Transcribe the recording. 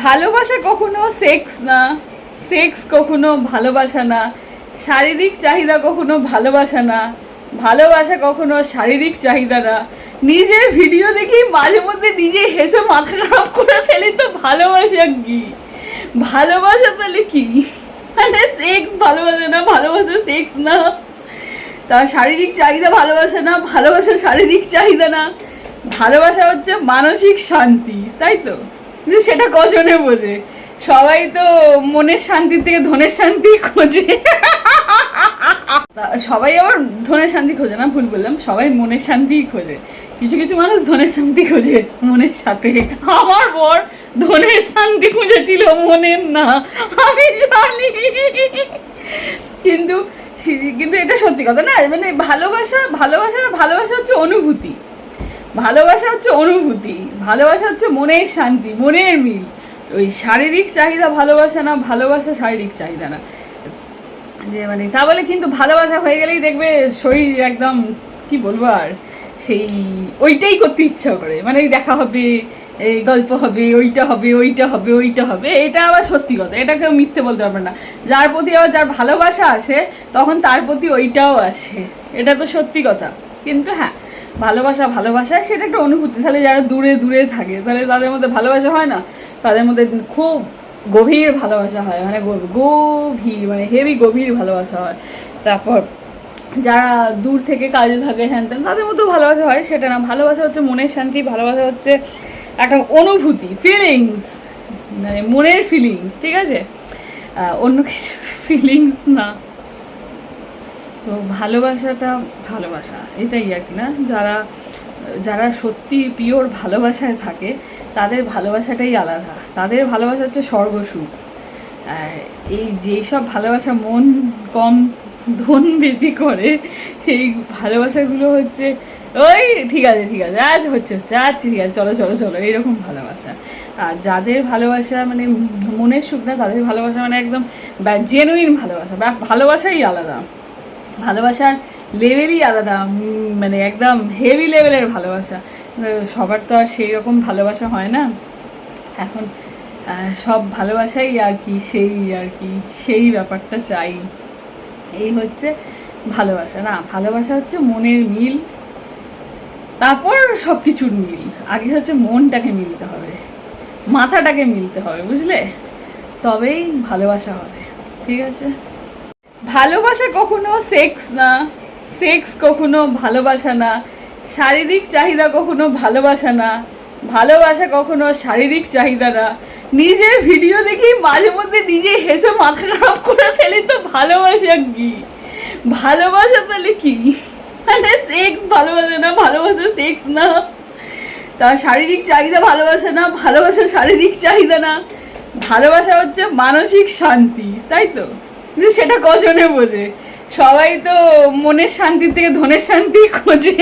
ভালোবাসা কখনো সেক্স না সেক্স কখনো ভালোবাসা না, শারীরিক চাহিদা কখনো ভালোবাসা না, ভালোবাসা কখনো শারীরিক চাহিদা না। নিজের ভিডিও দেখি মাঝে মধ্যে নিজে হেসে মাথা খারাপ করে ফেলি তো ভালোবাসা কি? ভালোবাসা তাহলে কি? মানে সেক্স ভালোবাসা না, ভালোবাসা সেক্স না। তা শারীরিক চাহিদা ভালোবাসা না, ভালোবাসা শারীরিক চাহিদা না। ভালোবাসা হচ্ছে মানসিক শান্তি, তাই তো? কিন্তু সেটা কজনে বোঝে? সবাই তো মনের শান্তি থেকে ধনের শান্তি খোঁজে। সবাই আবার ধনের শান্তি খোঁজে না, ভুল বললাম। সবাই মনের শান্তিই খোঁজে। কিছু কিছু মানুষ ধনের শান্তি খোঁজে, মনের সাথে। আমার বর ধনের শান্তি খুঁজেছিল, মনের না, আমি জানি। কিন্তু কিন্তু এটা সত্যি কথা না মানে ভালোবাসা ভালোবাসা ভালোবাসা হচ্ছে অনুভূতি। ভালোবাসা হচ্ছে অনুভূতি, ভালোবাসা হচ্ছে মনের শান্তি, মনের মিল। ওই শারীরিক চাহিদা ভালোবাসা না, ভালোবাসা শারীরিক চাহিদা না। যে মানে তা বলে কিন্তু ভালোবাসা হয়ে গেলেই দেখবে শরীর একদম, কি বলব আর, সেই ওইটাই করতে ইচ্ছা করে। মানে দেখা হবে, এই গল্প হবে, ওইটা হবে ওইটা হবে ওইটা হবে, এটা আবার সত্যি কথা। এটা কেউ মিথ্যে বলতে পারবে না। যার প্রতি আবার যার ভালোবাসা আসে, তখন তার প্রতি ওইটাও আসে। এটা তো সত্যি কথা। কিন্তু হ্যাঁ ভালোবাসা ভালোবাসা সেটা একটা অনুভূতি। তাহলে যারা দূরে দূরে থাকে, তাহলে তাদের মধ্যে ভালোবাসা হয় না? তাদের মধ্যে খুব গভীর ভালোবাসা হয় মানে গভীর মানে হেভি গভীর ভালোবাসা হয়। তারপর যারা দূর থেকে কাজে থাকে, হ্যান ত্যান, তাদের মধ্যেও ভালোবাসা হয়, সেটা না। ভালোবাসা হচ্ছে মনের শান্তি, ভালোবাসা হচ্ছে একটা অনুভূতি ফিলিংস মানে মনের ফিলিংস ঠিক আছে? অন্য কিছু ফিলিংস না। তো ভালোবাসাটা ভালোবাসা, এটাই আর কি না? যারা যারা সত্যি পিওর ভালোবাসায় থাকে, তাদের ভালোবাসাটাই আলাদা। তাদের ভালোবাসা হচ্ছে স্বর্গসুখ। আর এই যেসব ভালোবাসা মন কম ধন বেশি করে, সেই ভালোবাসাগুলো হচ্ছে, ওই, ঠিক আছে ঠিক আছে, আজ হচ্ছে হচ্ছে আচ্ছা ঠিক আছে, চলো চলো চলো। এইরকম ভালোবাসা। আর যাদের ভালোবাসা মানে মনের সুখ না, তাদের ভালোবাসা মানে একদম জেনুইন ভালোবাসা ভালোবাসাই আলাদা। ভালোবাসার লেভেলই আলাদা মানে একদম হেভি লেভেলের ভালোবাসা। সবার তো আর সেই রকম ভালোবাসা হয় না। এখন সব ভালোবাসাই আর কি সেই আর কি, সেই ব্যাপারটা চাই। এই হচ্ছে ভালোবাসা। না, ভালোবাসা হচ্ছে মনের মিল, তারপর সব কিছুর মিল। আগে হচ্ছে মনটাকে মিলতে হবে, মাথাটাকে মিলতে হবে, বুঝলে? তবেই ভালোবাসা হবে, ঠিক আছে? ভালোবাসা কখনো সেক্স না সেক্স কখনো ভালোবাসা না, শারীরিক চাহিদা কখনো ভালোবাসা না, ভালোবাসা কখনো শারীরিক চাহিদা না। নিজের ভিডিও দেখি মাঝে মধ্যে নিজে হেসে মাথা খারাপ করে ফেলি তো ভালোবাসা কি? ভালোবাসা তাহলে কি? মানে সেক্স ভালোবাসা না, ভালোবাসা সেক্স না। তা শারীরিক চাহিদা ভালোবাসা না, ভালোবাসা শারীরিক চাহিদা না। ভালোবাসা হচ্ছে মানসিক শান্তি, তাই তো? কিন্তু সেটা কজনে বোঝে? সবাই তো মনের শান্তির থেকে ধনের শান্তি খোঁজে।